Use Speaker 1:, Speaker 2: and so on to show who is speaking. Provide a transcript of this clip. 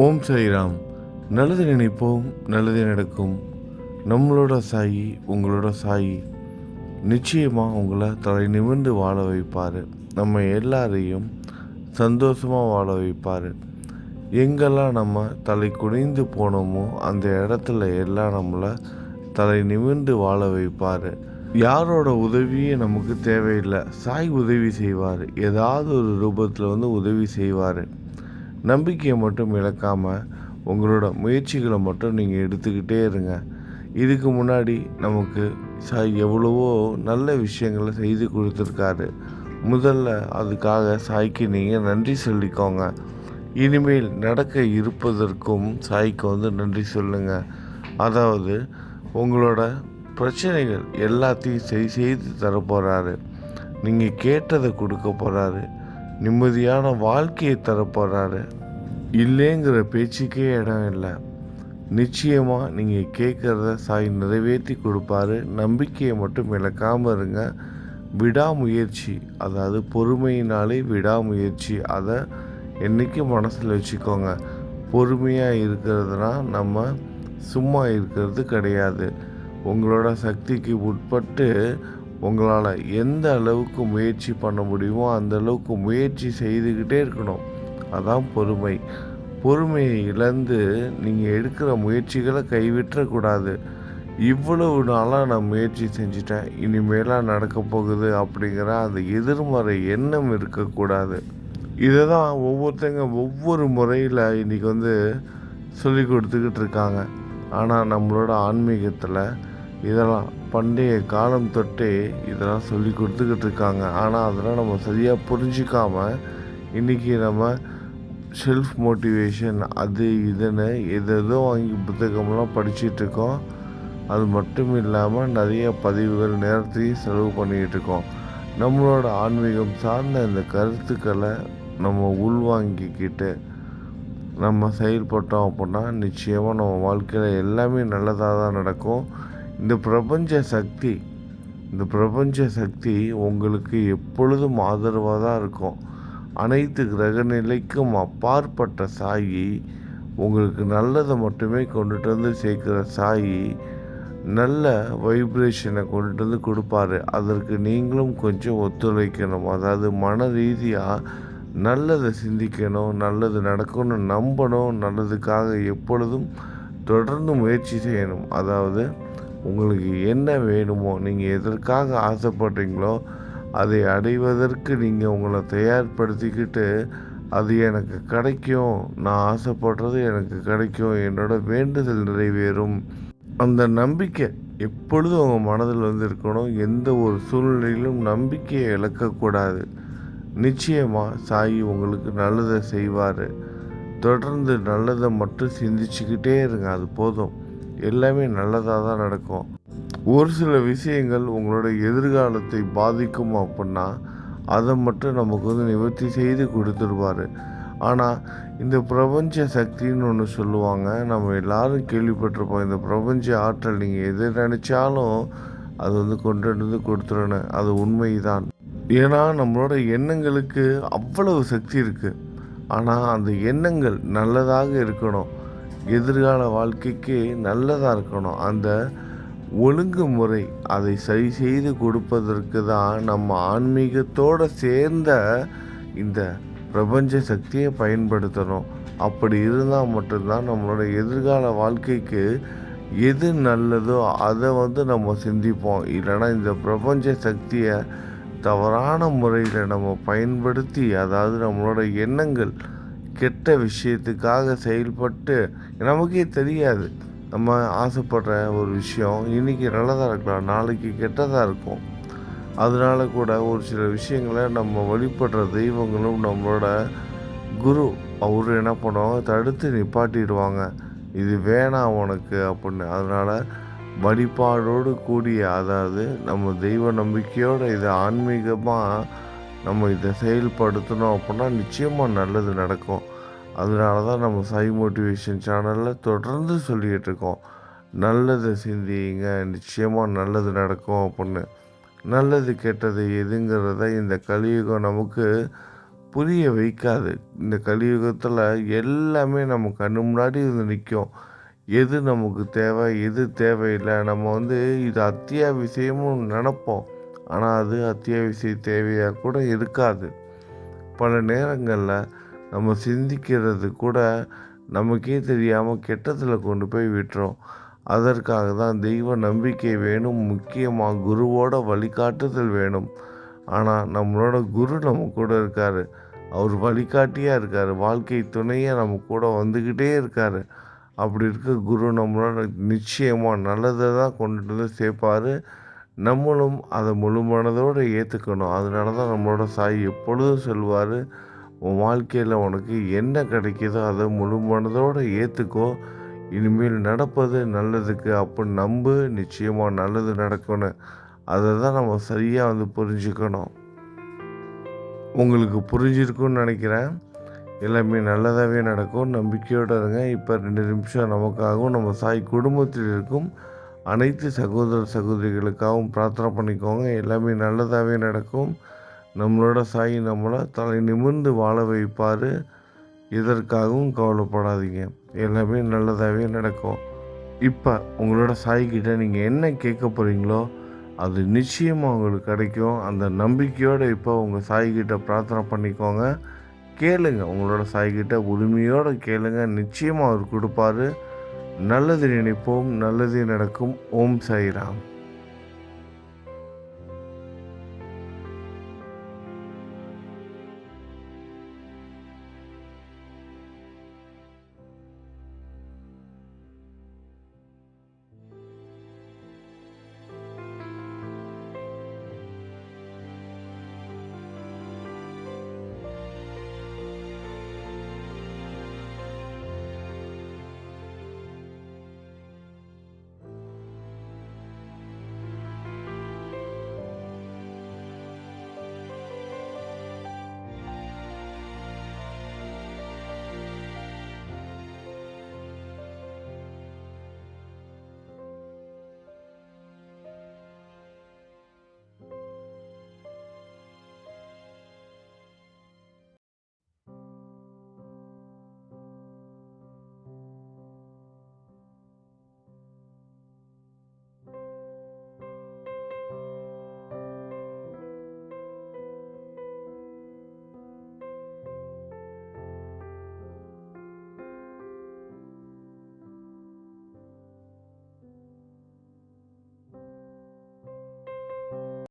Speaker 1: ஓம் சாய்ராம். நல்லது நினைப்போம் நல்லது நடக்கும். நம்மளோட சாயி உங்களோட சாயி. நிச்சயமாக உங்களை தலை நிமிர்ந்து வாழ வைப்பார். நம்ம எல்லாரையும் சந்தோஷமாக வாழ வைப்பார். எங்கெல்லாம் நம்ம தலை குனிந்து போனோமோ அந்த இடத்துல எல்லாம் நம்மளை தலை நிமிர்ந்து வாழ வைப்பார். யாரோட உதவியே நமக்கு தேவையில்லை. சாய் உதவி செய்வார். ஏதாவது ஒரு ரூபத்தில் வந்து உதவி செய்வார். நம்பிக்கையை மட்டும் இழக்காமல் உங்களோட முயற்சிகளை மட்டும் நீங்கள் எடுத்துக்கிட்டே இருங்க. இதுக்கு முன்னாடி நமக்கு சாய் எவ்வளவோ நல்ல விஷயங்களை செய்து கொடுத்துருக்காரு. முதல்ல அதுக்காக சாய்க்கு நீங்கள் நன்றி சொல்லிக்கோங்க. இனிமேல் நடக்க இருப்பதற்கும் சாய்க்கு வந்து நன்றி சொல்லுங்கள் அதாவது உங்களோட பிரச்சனைகள் எல்லாத்தையும் சரி செய்து தரப்போகிறாரு நீங்கள் கேட்டதை கொடுக்க போகிறாரு நிம்மதியான வாழ்க்கையை தரப்போகிறாரு இல்லைங்கிற பேச்சுக்கே இடம் இல்லை. நிச்சயமாக நீங்கள் கேட்குறத சாய் நிறைவேற்றி கொடுப்பாரு. நம்பிக்கையை மட்டும் இழக்காமல் இருங்க. விடாமுயற்சி அதாவது பொறுமையினாலே விடாமுயற்சி அதை என்றைக்கும் மனசில் வச்சுக்கோங்க. பொறுமையாக இருக்கிறதுனா நம்ம சும்மா இருக்கிறது கிடையாது. உங்களோட சக்திக்கு உட்பட்டு உங்களால் எந்த அளவுக்கு முயற்சி பண்ண முடியுமோ அந்த அளவுக்கு முயற்சி செய்துக்கிட்டே இருக்கணும். அதான் பொறுமை. பொறுமையை இழந்து நீங்கள் எடுக்கிற முயற்சிகளை கைவிட்டக்கூடாது. இவ்வளவு நாளாக நான் முயற்சி செஞ்சிட்டேன். இனிமேலாக நடக்க போகுது அப்படிங்கிற அந்த எதிர்மறை எண்ணம் இருக்கக்கூடாது. இதை தான் ஒவ்வொருத்தங்க ஒவ்வொரு முறையில் இன்றைக்கி வந்து சொல்லி கொடுத்துக்கிட்டு இருக்காங்க. ஆனால் நம்மளோட ஆன்மீகத்தில் இதெல்லாம் பண்டைய காலம் தொட்டே இதெல்லாம் சொல்லி கொடுத்துக்கிட்டு இருக்காங்க. ஆனால் அதெல்லாம் நம்ம சரியாக புரிஞ்சிக்காம இன்றைக்கி நம்ம செல்ஃப் மோட்டிவேஷன் அது இதுன்னு எதோ வாங்கி புத்தகம்லாம் படிச்சுட்டு இருக்கோம். அது மட்டும் இல்லாமல் நிறைய பதிவுகள் நேரத்தையும் செலவு பண்ணிக்கிட்டு இருக்கோம். நம்மளோட ஆன்மீகம் சார்ந்த இந்த கருத்துக்களை நம்ம உள்வாங்கிக்கிட்டு நம்ம செயல்பட்டோம் அப்படின்னா நிச்சயமாக நம்ம வாழ்க்கையில் எல்லாமே நல்லதாக தான் நடக்கும். இந்த பிரபஞ்ச சக்தி இந்த பிரபஞ்ச சக்தி உங்களுக்கு எப்பொழுதும் ஆதரவாக தான் இருக்கும். அனைத்து கிரக நிலைக்கும் அப்பாற்பட்ட சாயி உங்களுக்கு நல்லதை மட்டுமே கொண்டுட்டு வந்து சேர்க்குற சாயி நல்ல வைப்ரேஷனை கொண்டுட்டு வந்து கொடுப்பாரு. அதற்கு நீங்களும் கொஞ்சம் ஒத்துழைக்கணும். அதாவது மன ரீதியாக நல்லதை சிந்திக்கணும் நல்லது நடக்கணும்னு நம்பணும் நல்லதுக்காக எப்பொழுதும் தொடர்ந்து முயற்சி செய்யணும். அதாவது உங்களுக்கு என்ன வேணுமோ நீங்கள் எதற்காக ஆசைப்படுறீங்களோ அதை அடைவதற்கு நீங்கள் உங்களை தயார்படுத்திக்கிட்டு அது எனக்கு கிடைக்கும் நான் ஆசைப்படுறது எனக்கு கிடைக்கும் என்னோட வேண்டுதல் நிறைவேறும். அந்த நம்பிக்கை எப்பொழுதும் உங்கள் மனதில் வந்து இருக்கணும் எந்த ஒரு சூழ்நிலையிலும் நம்பிக்கையை இழக்கக்கூடாது. நிச்சயமாக சாயி உங்களுக்கு நல்லதை செய்வார். தொடர்ந்து நல்லதை மட்டும் சிந்திச்சுக்கிட்டே இருங்க அது போதும். எல்லாமே நல்லதாக தான் நடக்கும். ஒரு சில விஷயங்கள் உங்களோட எதிர்காலத்தை பாதிக்கும் அப்படின்னா அதை மட்டும் நமக்கு வந்து நிவர்த்தி செய்து கொடுத்துருவார். ஆனால் இந்த பிரபஞ்ச சக்தின்னு ஒன்று சொல்லுவாங்க. நம்ம எல்லாரும் கேள்விப்பட்டிருப்போம் இந்த பிரபஞ்ச ஆற்றல் நீங்கள் எது நினச்சாலும் அது வந்து கொண்டு வந்து கொடுத்துடணும் அது உண்மைதான். ஏன்னா நம்மளோட எண்ணங்களுக்கு அவ்வளவு சக்தி இருக்குது ஆனால் அந்த எண்ணங்கள் நல்லதாக இருக்கணும். எதிர்கால வாழ்க்கைக்கு நல்லதாக இருக்கணும். அந்த ஒழுங்குமுறை அதை சரி செய்து கொடுப்பதற்கு தான் நம்ம ஆன்மீகத்தோடு சேர்ந்த இந்த பிரபஞ்ச சக்தியை பயன்படுத்தணும். அப்படி இருந்தால் மட்டும்தான் நம்மளோட எதிர்கால வாழ்க்கைக்கு எது நல்லதோ அதை வந்து நம்ம சிந்திப்போம். இல்லைன்னா இந்த பிரபஞ்ச சக்தியை தவறான முறையில் நம்ம பயன்படுத்தி அதாவது நம்மளோட எண்ணங்கள் கெட்ட விஷயத்துக்காக செயல்பட்டு நமக்கே தெரியாது. நம்ம ஆசைப்படுற ஒரு விஷயம் இன்றைக்கி நல்லதாக இருக்கலாம் நாளைக்கு கெட்டதாக இருக்கும். அதனால கூட ஒரு சில விஷயங்களை நம்ம வழிபடுற தெய்வங்களும் நம்மளோட குரு அவர் என்ன பண்ணுவாங்க? தடுத்து நிப்பாட்டிடுவாங்க. இது வேணாம் உனக்கு அப்படின்னு. அதனால் வழிபாடோடு கூடிய அதாவது நம்ம தெய்வ நம்பிக்கையோடு இதை ஆன்மீகமாக நம்ம இதை செயல்படுத்தணும் அப்படின்னா நிச்சயமாக நல்லது நடக்கும். அதனால தான் நம்ம சாய் மோட்டிவேஷன் சேனலில் தொடர்ந்து சொல்லிகிட்டு இருக்கோம். நல்லதை சிந்திங்க நிச்சயமாக நல்லது நடக்கும் அப்படின்னு. நல்லது கெட்டது எதுங்கிறத இந்த கலியுகம் நமக்கு புரிய வைக்காது. இந்த கலியுகத்தில் எல்லாமே நம்ம கண்ணு முன்னாடி இது நிற்கும் எது நமக்கு தேவை எது தேவையில்லை. நம்ம வந்து இது அத்தியாவசியமும் நினப்போம். ஆனால் அது அத்தியாவசிய தேவையாக கூட இருக்காது. பல நேரங்களில் நம்ம சிந்திக்கிறது கூட நமக்கே தெரியாமல் கெட்டத்தில் கொண்டு போய் விட்டுறோம் அதற்காக தான் தெய்வ நம்பிக்கை வேணும் முக்கியமாக குருவோட வழிகாட்டுதல் வேணும். ஆனால் நம்மளோட குரு நம்ம கூட இருக்கார். அவர் வழிகாட்டியாக இருக்கார். வாழ்க்கை துணையாக நம்ம கூட வந்துக்கிட்டே இருக்கார். அப்படி இருக்க குரு நம்மளோட நிச்சயமாக நல்லதை தான் கொண்டுட்டு வந்து சேர்ப்பார். நம்மளும் அதை முழு மனதோடு ஏற்றுக்கணும் அதனால தான் நம்மளோட சாய் எப்பொழுதும் சொல்வார் உன் வாழ்க்கையில் உனக்கு என்ன கிடைக்குதோ அதை முழு மனதோடு ஏற்றுக்கோ இனிமேல் நடப்பது நல்லதுக்கு அப்போ நம்பு நிச்சயமாக நல்லது நடக்கணும் அதை தான் நம்ம சரியாக வந்து புரிஞ்சுக்கணும். உங்களுக்கு புரிஞ்சிருக்குன்னு நினைக்கிறேன். எல்லாமே நல்லதாகவே நடக்கும். நம்பிக்கையோடு இருங்க. இப்போ ரெண்டு நிமிஷம் நமக்காகவும் நம்ம சாய் குடும்பத்தில் இருக்கும் அனைத்து சகோதர சகோதரிகளுக்காகவும் பிரார்த்தனை பண்ணிக்கோங்க. எல்லாமே நல்லதாகவே நடக்கும். நம்மளோட சாய் நம்மளை தலை நிமிர்ந்து வாழ வைப்பார். இதற்காகவும் கவலைப்படாதீங்க. எல்லாமே நல்லதாகவே நடக்கும். இப்போ உங்களோட சாய்கிட்ட நீங்கள் என்ன கேட்க போகிறீங்களோ அது நிச்சயமாக உங்களுக்கு கிடைக்கும். அந்த நம்பிக்கையோடு இப்போ உங்கள் சாய்கிட்ட பிரார்த்தனை பண்ணிக்கோங்க. கேளுங்க. உங்களோட சாய்கிட்ட உரிமையோடு கேளுங்க. நிச்சயமாக அவர் கொடுப்பாரு. நல்லது நினைப்போம். நல்லது நடக்கும். ஓம் சாய்ராம்.